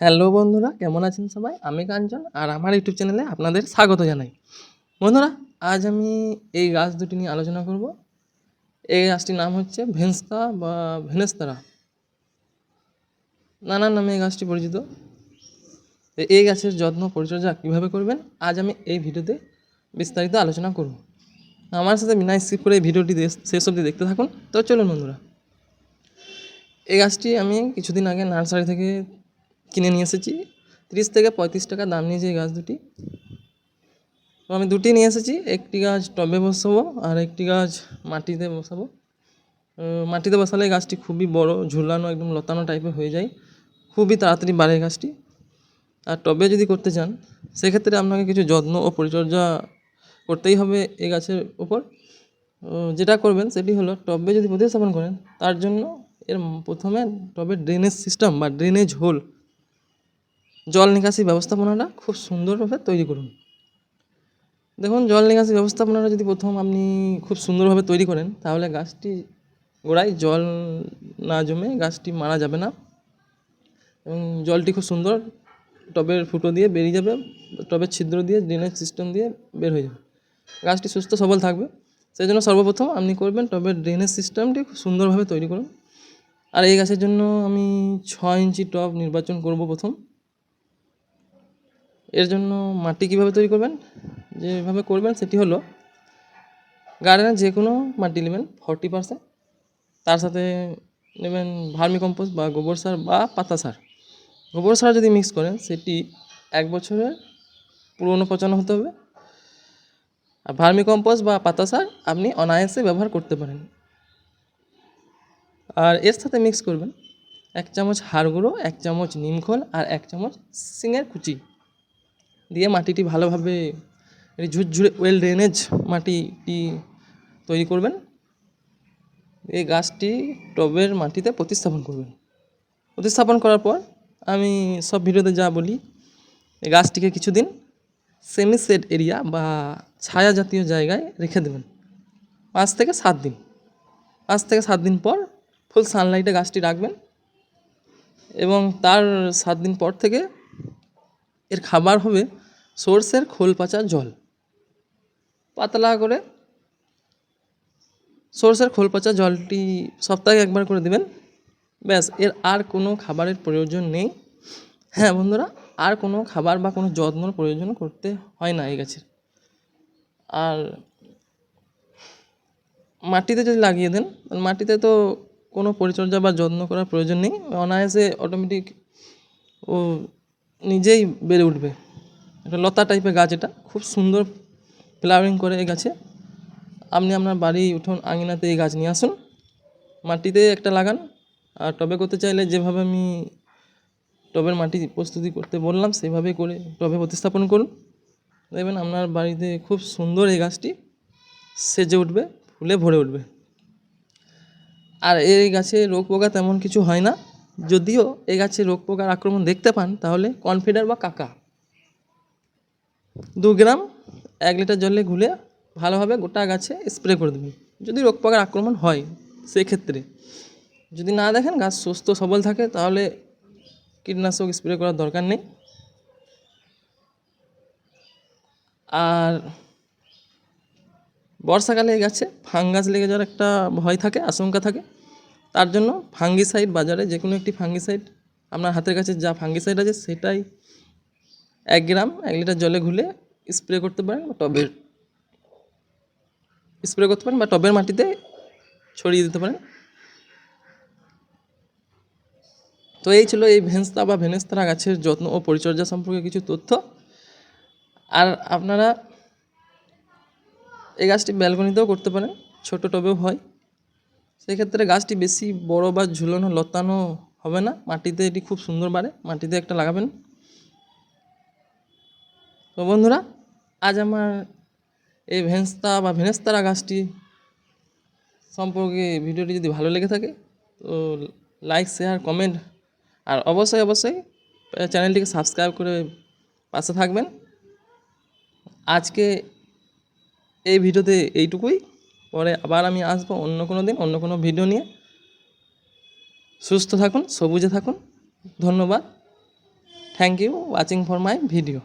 Hello বন্ধুরা, কেমন আছেন সবাই? আমি কাঞ্চন আর আমার ইউটিউব চ্যানেলে আপনাদের স্বাগত জানাই। বন্ধুরা, আজ আমি এই গাছ দুটি নিয়ে আলোচনা করব। এই গাছটির নাম হচ্ছে ভেন্সতা বা ভেনেস্তারা। নানান নামে এই গাছটি পরিচিত। এই গাছের যত্ন পরিচর্যা কীভাবে করবেন, আজ আমি এই ভিডিওতে বিস্তারিত আলোচনা করব। আমার সাথে বিনা স্কিপ করে এই ভিডিওটি শেষ অবধি দেখতে থাকুন। তো চলুন বন্ধুরা। এই গাছটি আমি কিছুদিন আগে নার্সারি থেকে কিনে নিয়ে এসেছি। তিরিশ থেকে পঁয়ত্রিশ টাকা দাম নিয়েছে এই গাছ দুটি। তো আমি দুটি নিয়ে এসেছি, একটি গাছ টবে বসাবো আর একটি গাছ মাটিতে বসাবো। মাটিতে বসালে এই গাছটি খুবই বড়, ঝুলানো, একদম লতানো টাইপের হয়ে যায়। খুবই তাড়াতাড়ি বাড়ে গাছটি। আর টবে যদি করতে চান, সেক্ষেত্রে আপনাকে কিছু যত্ন ও পরিচর্যা করতেই হবে এই গাছের উপর। যেটা করবেন সেটি হলো টবে যদি প্রতিস্থাপন করেন, তার জন্য এর প্রথমে টবের ড্রেনেজ সিস্টেম বা ড্রেনেজ হোল জল নিকাশি ব্যবস্থাপনাটা খুব সুন্দরভাবে তৈরি করুন। দেখুন, জল নিকাশি ব্যবস্থাপনাটা যদি প্রথম আপনি খুব সুন্দরভাবে তৈরি করেন, তাহলে গাছটি গোড়ায় জল না জমে গাছটি মারা যাবে না এবং জলটি খুব সুন্দর টবের ফুটো দিয়ে বেরিয়ে যাবে, টবের ছিদ্র দিয়ে, ড্রেনেজ সিস্টেম দিয়ে বের হয়ে যাবে। গাছটি সুস্থ, সবল থাকবে। সেই জন্য সর্বপ্রথম আপনি করবেন টবের ড্রেনেজ সিস্টেমটি খুব সুন্দরভাবে তৈরি করুন। আর এই গাছের জন্য আমি ছ ইঞ্চি টব নির্বাচন করব প্রথম। এর জন্য মাটি কীভাবে তৈরি করবেন? যেভাবে করবেন সেটি হলো গার্ডেনের যে কোনো মাটি নেবেন ফর্টি পার্সেন্ট। তার সাথে নেবেন ভার্মি কম্পোস্ট বা গোবর সার বা পাতা সার। গোবর সার যদি মিক্স করেন, সেটি এক বছরের পুরনো পচানো হতে হবে। আর ভার্মি কম্পোস্ট বা পাতা সার আপনি অনায়াসে ব্যবহার করতে পারেন। আর এর সাথে মিক্স করবেন এক চামচ হাড় গুঁড়ো, এক চামচ নিমখোল আর এক চামচ সিঙের কুচি। দিয়ে মাটিটি ভালোভাবে ঝুরঝুরে ওয়েল ড্রেনেজ মাটিটি তৈরি করবেন। এই গাছটি টবের মাটিতে প্রতিস্থাপন করবেন। প্রতিস্থাপন করার পর আমি সব ভিডিওতে যা বলি, এই গাছটিকে কিছুদিন সেমি সেড এরিয়া বা ছায়া জাতীয় জায়গায় রেখে দেবেন। পাঁচ থেকে সাত দিন। পাঁচ থেকে সাত দিন পর ফুল সানলাইটে গাছটি রাখবেন এবং তার সাত দিন পর থেকে এর খাবার হবে সর্ষের খোল পাচা জল। পাতলা করে সর্ষের খোল পচা জলটি সপ্তাহে একবার করে দিবেন। ব্যাস, এর আর কোনো খাবারের প্রয়োজন নেই। হ্যাঁ বন্ধুরা, আর কোনো খাবার বা কোনো যত্নর প্রয়োজন করতে হয় না এই গাছের। আর মাটিতে যদি লাগিয়ে দেন মাটিতে তো কোনো পরিচর্যা বা যত্ন করার প্রয়োজন নেই। অনায়াসে অটোমেটিক ও নিজেই বেড়ে উঠবে। একটা লতা টাইপের গাছ এটা। খুব সুন্দর ফ্লাওয়ারিং করে এই গাছে। আপনি আপনার বাড়ি উঠোন আঙিনাতে এই গাছ নিয়ে আসুন। মাটিতে একটা লাগান। আর টবে করতে চাইলে যেভাবে আমি টবের মাটি প্রস্তুতি করতে বললাম, সেভাবে করে টবে প্রতিস্থাপন করুন। দেখবেন আপনার বাড়িতে খুব সুন্দর এই গাছটি সেজে উঠবে, ফুলে ভরে উঠবে। আর এই গাছে রোগ পোকা তেমন কিছু হয় না। যদিও এই গাছে রোগ পোকার আক্রমণ দেখতে পান, তাহলে কনফিডার বা কাকা। দু গ্রাম, এক লিটার জলে ঘুলে ভালোভাবে গোটা গাছে স্প্রে করে দেবেন। যদি রোগ পোকার আক্রমণ হয়, সেক্ষেত্রে। যদি না দেখেন, গাছ সুস্থ, সবল থাকে, তাহলে কীটনাশক স্প্রে করার দরকার নেই। আর বর্ষাকালে এই গাছে ফাঙ্গাস লেগে যাওয়ার একটা ভয় থাকে, আশঙ্কা থাকে। তার জন্য ফাঙ্গিসাইড বাজারে যে কোনো একটি ফাঙ্গিসাইড, আপনার হাতের কাছে যা ফাঙ্গিসাইড আছে সেটাই এক গ্রাম, এক লিটার জলে ঘুলে স্প্রে করতে পারেন বা টবের, স্প্রে করতে পারেন বা টবের মাটিতে ছড়িয়ে দিতে পারেন। তো এই ছিল এই ভেন্সতা বা ভেনেস্তারা গাছের যত্ন ও পরিচর্যা সম্পর্কে কিছু তথ্য। আর আপনারা এই গাছটি ব্যালকনিতেও করতে পারেন, ছোট টবেও হয়। সেক্ষেত্রে গাছটি বেশি বড় বা ঝুলানো, লতানো হবে না। মাটিতে এটি খুব সুন্দর বাড়ে। মাটিতে একটা লাগাবেন। তো বন্ধুরা, আজ আমার এই ভেন্সতা বা ভেনেস্তারা গাছটি সম্পর্কে ভিডিওটি যদি ভালো লেগে থাকে, তো লাইক, শেয়ার, কমেন্ট আর অবশ্যই অবশ্যই চ্যানেলটিকে সাবস্ক্রাইব করে পাশে থাকবেন। আজকে এই ভিডিওতে এইটুকুই। পরে আবার আমি আসব অন্য কোনো দিন, অন্য কোনো ভিডিও নিয়ে। সুস্থ থাকুন, সবুজে থাকুন। ধন্যবাদ। Thank you watching for my video